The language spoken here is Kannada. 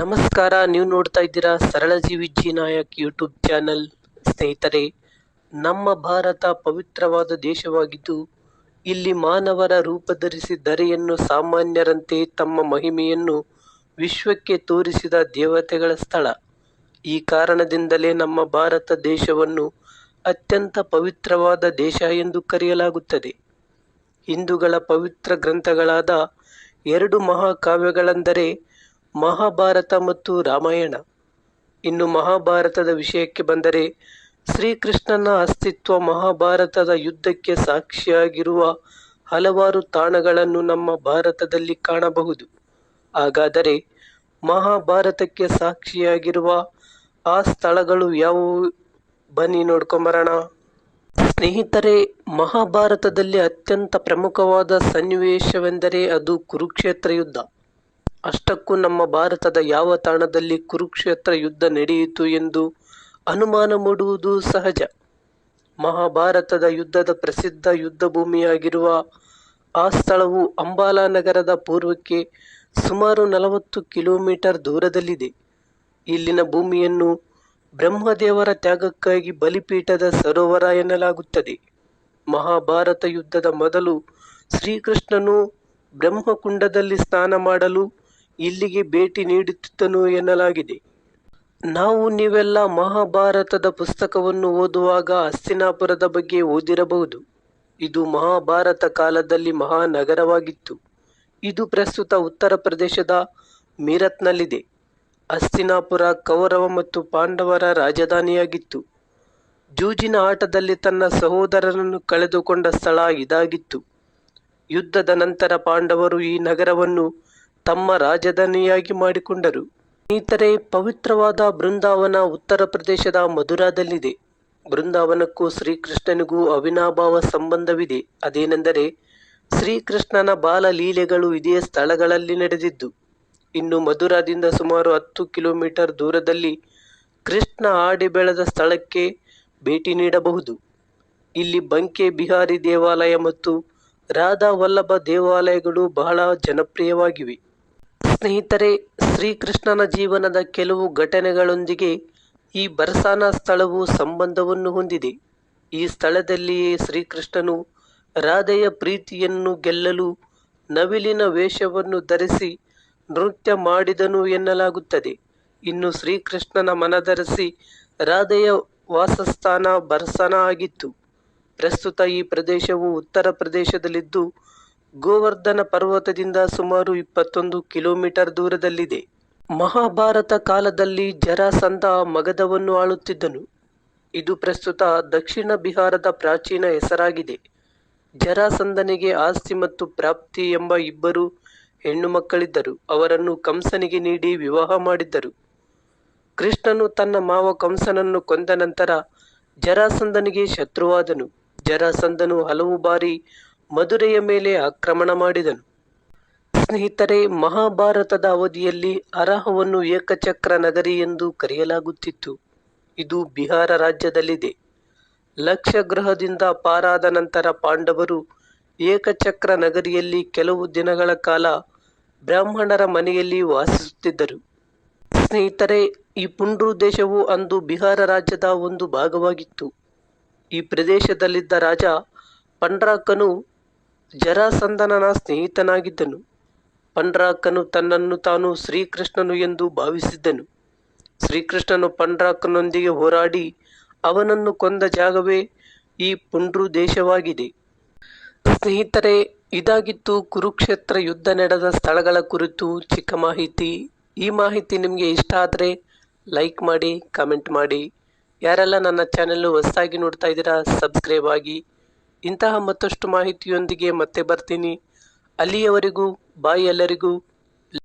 ನಮಸ್ಕಾರ, ನೀವು ನೋಡ್ತಾ ಇದ್ದೀರಾ ಸರಳ ಜೀವಿ ಜಿ ನಾಯಕ್ ಯೂಟ್ಯೂಬ್ ಚಾನಲ್ ಸ್ನೇಹಿತರೆ, ನಮ್ಮ ಭಾರತ ಪವಿತ್ರವಾದ ದೇಶವಾಗಿದ್ದು, ಇಲ್ಲಿ ಮಾನವರ ರೂಪ ಧರಿಸಿ ಧರೆಯನ್ನು ಸಾಮಾನ್ಯರಂತೆ ತಮ್ಮ ಮಹಿಮೆಯನ್ನು ವಿಶ್ವಕ್ಕೆ ತೋರಿಸಿದ ದೇವತೆಗಳ ಸ್ಥಳ. ಈ ಕಾರಣದಿಂದಲೇ ನಮ್ಮ ಭಾರತ ದೇಶವನ್ನು ಅತ್ಯಂತ ಪವಿತ್ರವಾದ ದೇಶ ಎಂದು ಕರೆಯಲಾಗುತ್ತದೆ. ಹಿಂದೂಗಳ ಪವಿತ್ರ ಗ್ರಂಥಗಳಾದ ಎರಡು ಮಹಾಕಾವ್ಯಗಳೆಂದರೆ ಮಹಾಭಾರತ ಮತ್ತು ರಾಮಾಯಣ. ಇನ್ನು ಮಹಾಭಾರತದ ವಿಷಯಕ್ಕೆ ಬಂದರೆ ಶ್ರೀಕೃಷ್ಣನ ಅಸ್ತಿತ್ವ ಮಹಾಭಾರತದ ಯುದ್ಧಕ್ಕೆ ಸಾಕ್ಷಿಯಾಗಿರುವ ಹಲವಾರು ತಾಣಗಳನ್ನು ನಮ್ಮ ಭಾರತದಲ್ಲಿ ಕಾಣಬಹುದು. ಹಾಗಾದರೆ ಮಹಾಭಾರತಕ್ಕೆ ಸಾಕ್ಷಿಯಾಗಿರುವ ಆ ಸ್ಥಳಗಳು ಯಾವುವು? ಬನ್ನಿ ನೋಡ್ಕೊಂಬರೋಣ ಸ್ನೇಹಿತರೆ, ಮಹಾಭಾರತದಲ್ಲಿ ಅತ್ಯಂತ ಪ್ರಮುಖವಾದ ಸನ್ನಿವೇಶವೆಂದರೆ ಅದು ಕುರುಕ್ಷೇತ್ರ ಯುದ್ಧ. ಅಷ್ಟಕ್ಕೂ ನಮ್ಮ ಭಾರತದ ಯಾವ ತಾಣದಲ್ಲಿ ಕುರುಕ್ಷೇತ್ರ ಯುದ್ಧ ನಡೆಯಿತು ಎಂದು ಅನುಮಾನ ಮೂಡುವುದು ಸಹಜ. ಮಹಾಭಾರತದ ಯುದ್ಧದ ಪ್ರಸಿದ್ಧ ಯುದ್ಧ ಭೂಮಿಯಾಗಿರುವ ಆ ಸ್ಥಳವು ಅಂಬಾಲಾ ನಗರದ ಪೂರ್ವಕ್ಕೆ ಸುಮಾರು ನಲವತ್ತು ಕಿಲೋಮೀಟರ್ ದೂರದಲ್ಲಿದೆ. ಇಲ್ಲಿನ ಭೂಮಿಯನ್ನು ಬ್ರಹ್ಮದೇವರ ತ್ಯಾಗಕ್ಕಾಗಿ ಬಲಿಪೀಠದ ಸರೋವರ ಎನ್ನಲಾಗುತ್ತದೆ. ಮಹಾಭಾರತ ಯುದ್ಧದ ಮೊದಲು ಶ್ರೀಕೃಷ್ಣನು ಬ್ರಹ್ಮಕುಂಡದಲ್ಲಿ ಸ್ನಾನ ಮಾಡಲು ಇಲ್ಲಿಗೆ ಭೇಟಿ ನೀಡುತ್ತಿದ್ದನು ಎನ್ನಲಾಗಿದೆ. ನಾವು ನೀವೆಲ್ಲ ಮಹಾಭಾರತದ ಪುಸ್ತಕವನ್ನು ಓದುವಾಗ ಹಸ್ತಿನಾಪುರದ ಬಗ್ಗೆ ಓದಿರಬಹುದು. ಇದು ಮಹಾಭಾರತ ಕಾಲದಲ್ಲಿ ಮಹಾನಗರವಾಗಿತ್ತು. ಇದು ಪ್ರಸ್ತುತ ಉತ್ತರ ಪ್ರದೇಶದ ಮೀರತ್ನಲ್ಲಿದೆ. ಹಸ್ತಿನಾಪುರ ಕೌರವ ಮತ್ತು ಪಾಂಡವರ ರಾಜಧಾನಿಯಾಗಿತ್ತು. ಜೂಜಿನ ಆಟದಲ್ಲಿ ತನ್ನ ಸಹೋದರನನ್ನು ಕಳೆದುಕೊಂಡ ಸ್ಥಳ ಇದಾಗಿತ್ತು. ಯುದ್ಧದ ನಂತರ ಪಾಂಡವರು ಈ ನಗರವನ್ನು ತಮ್ಮ ರಾಜಧಾನಿಯಾಗಿ ಮಾಡಿಕೊಂಡರು. ಸ್ನೇಹಿತರೆ, ಪವಿತ್ರವಾದ ಬೃಂದಾವನ ಉತ್ತರ ಪ್ರದೇಶದ ಮಧುರಾದಲ್ಲಿದೆ ಬೃಂದಾವನಕ್ಕೂ ಶ್ರೀಕೃಷ್ಣನಿಗೂ ಅವಿನಾಭಾವ ಸಂಬಂಧವಿದೆ. ಅದೇನೆಂದರೆ, ಶ್ರೀಕೃಷ್ಣನ ಬಾಲ ಲೀಲೆಗಳು ಇದೇ ಸ್ಥಳಗಳಲ್ಲಿ ನಡೆದಿದ್ದು ಇನ್ನು ಮಧುರಾದಿಂದ ಸುಮಾರು ಹತ್ತು ಕಿಲೋಮೀಟರ್ ದೂರದಲ್ಲಿ ಕೃಷ್ಣ ಆಡಿ ಬೆಳೆದ ಸ್ಥಳಕ್ಕೆ ಭೇಟಿ ನೀಡಬಹುದು. ಇಲ್ಲಿ ಬಂಕೆ ಬಿಹಾರಿ ದೇವಾಲಯ ಮತ್ತು ರಾಧಾ ವಲ್ಲಭ ದೇವಾಲಯಗಳು ಬಹಳ ಜನಪ್ರಿಯವಾಗಿವೆ. ಸ್ನೇಹಿತರೆ, ಶ್ರೀಕೃಷ್ಣನ ಜೀವನದ ಕೆಲವು ಘಟನೆಗಳೊಂದಿಗೆ ಈ ಬರಸಾನ ಸ್ಥಳವು ಸಂಬಂಧವನ್ನು ಹೊಂದಿದೆ. ಈ ಸ್ಥಳದಲ್ಲಿಯೇ ಶ್ರೀಕೃಷ್ಣನು ರಾಧೆಯ ಪ್ರೀತಿಯನ್ನು ಗೆಲ್ಲಲು ನವಿಲಿನ ವೇಷವನ್ನು ಧರಿಸಿ ನೃತ್ಯ ಮಾಡಿದನು ಎನ್ನಲಾಗುತ್ತದೆ. ಇನ್ನು ಶ್ರೀಕೃಷ್ಣನ ಮನದರಸಿ ರಾಧೆಯ ವಾಸಸ್ಥಾನ ಬರ್ಸನ ಆಗಿತ್ತು. ಪ್ರಸ್ತುತ ಈ ಪ್ರದೇಶವು ಉತ್ತರ ಪ್ರದೇಶದಲ್ಲಿದ್ದು, ಗೋವರ್ಧನ ಪರ್ವತದಿಂದ ಸುಮಾರು ಇಪ್ಪತ್ತೊಂದು ಕಿಲೋಮೀಟರ್ ದೂರದಲ್ಲಿದೆ. ಮಹಾಭಾರತ ಕಾಲದಲ್ಲಿ ಜರಾಸಂಧ ಮಗಧವನ್ನು ಆಳುತ್ತಿದ್ದನು. ಇದು ಪ್ರಸ್ತುತ ದಕ್ಷಿಣ ಬಿಹಾರದ ಪ್ರಾಚೀನ ಹೆಸರಾಗಿದೆ. ಜರಾಸಂಧನಿಗೆ ಆಸ್ತಿ ಮತ್ತು ಪ್ರಾಪ್ತಿ ಎಂಬ ಇಬ್ಬರು ಹೆಣ್ಣು ಮಕ್ಕಳಿದ್ದರು. ಅವರನ್ನು ಕಂಸನಿಗೆ ನೀಡಿ ವಿವಾಹ ಮಾಡಿದ್ದರು. ಕೃಷ್ಣನು ತನ್ನ ಮಾವ ಕಂಸನನ್ನು ಕೊಂದ ನಂತರ ಜರಾಸಂದನಿಗೆ ಶತ್ರುವಾದನು. ಜರಾಸಂದನು ಹಲವು ಬಾರಿ ಮಧುರೆಯ ಮೇಲೆ ಆಕ್ರಮಣ ಮಾಡಿದನು. ಸ್ನೇಹಿತರೆ, ಮಹಾಭಾರತದ ಅವಧಿಯಲ್ಲಿ ಅರಹವನ್ನು ಏಕಚಕ್ರ ನಗರಿ ಎಂದು ಕರೆಯಲಾಗುತ್ತಿತ್ತು. ಇದು ಬಿಹಾರ ರಾಜ್ಯದಲ್ಲಿದೆ. ಲಕ್ಷ ಗ್ರಹದಿಂದ ಪಾರಾದ ನಂತರ ಪಾಂಡವರು ಏಕಚಕ್ರ ನಗರಿಯಲ್ಲಿ ಕೆಲವು ದಿನಗಳ ಕಾಲ ಬ್ರಾಹ್ಮಣರ ಮನೆಯಲ್ಲಿ ವಾಸಿಸುತ್ತಿದ್ದರು. ಸ್ನೇಹಿತರೆ, ಈ ಪುಂಡ್ರು ದೇಶವು ಅಂದು ಬಿಹಾರ ರಾಜ್ಯದ ಒಂದು ಭಾಗವಾಗಿತ್ತು. ಈ ಪ್ರದೇಶದಲ್ಲಿದ್ದ ರಾಜ ಪಂಡ್ರಾಕನು ಜರಾಸಂದನನ ಸ್ನೇಹಿತನಾಗಿದ್ದನು. ಪಂಡ್ರಾಕನು ತನ್ನನ್ನು ತಾನು ಶ್ರೀಕೃಷ್ಣನು ಎಂದು ಭಾವಿಸಿದ್ದನು. ಶ್ರೀಕೃಷ್ಣನು ಪಂಡ್ರಾಕನೊಂದಿಗೆ ಹೋರಾಡಿ ಅವನನ್ನು ಕೊಂದ ಜಾಗವೇ ಈ ಪುಂಡ್ರು ದೇಶವಾಗಿದೆ. ಸ್ನೇಹಿತರೆ, ಇದಾಗಿತ್ತು ಕುರುಕ್ಷೇತ್ರ ಯುದ್ಧ ನಡೆದ ಸ್ಥಳಗಳ ಕುರಿತು ಚಿಕ್ಕ ಮಾಹಿತಿ. ಈ ಮಾಹಿತಿ ನಿಮಗೆ ಇಷ್ಟ ಆದರೆ ಲೈಕ್ ಮಾಡಿ, ಕಮೆಂಟ್ ಮಾಡಿ. ಯಾರೆಲ್ಲ ನನ್ನ ಚಾನೆಲ್ ಹೊಸದಾಗಿ ನೋಡ್ತಾ ಇದ್ದೀರಾ, ಸಬ್ಸ್ಕ್ರೈಬ್ ಆಗಿ. ಇಂತಹ ಮತ್ತಷ್ಟು ಮಾಹಿತಿಯೊಂದಿಗೆ ಮತ್ತೆ ಬರ್ತೀನಿ. ಅಲ್ಲಿಯವರೆಗೂ, ಬಾಯ್ ಎಲ್ಲರಿಗೂ.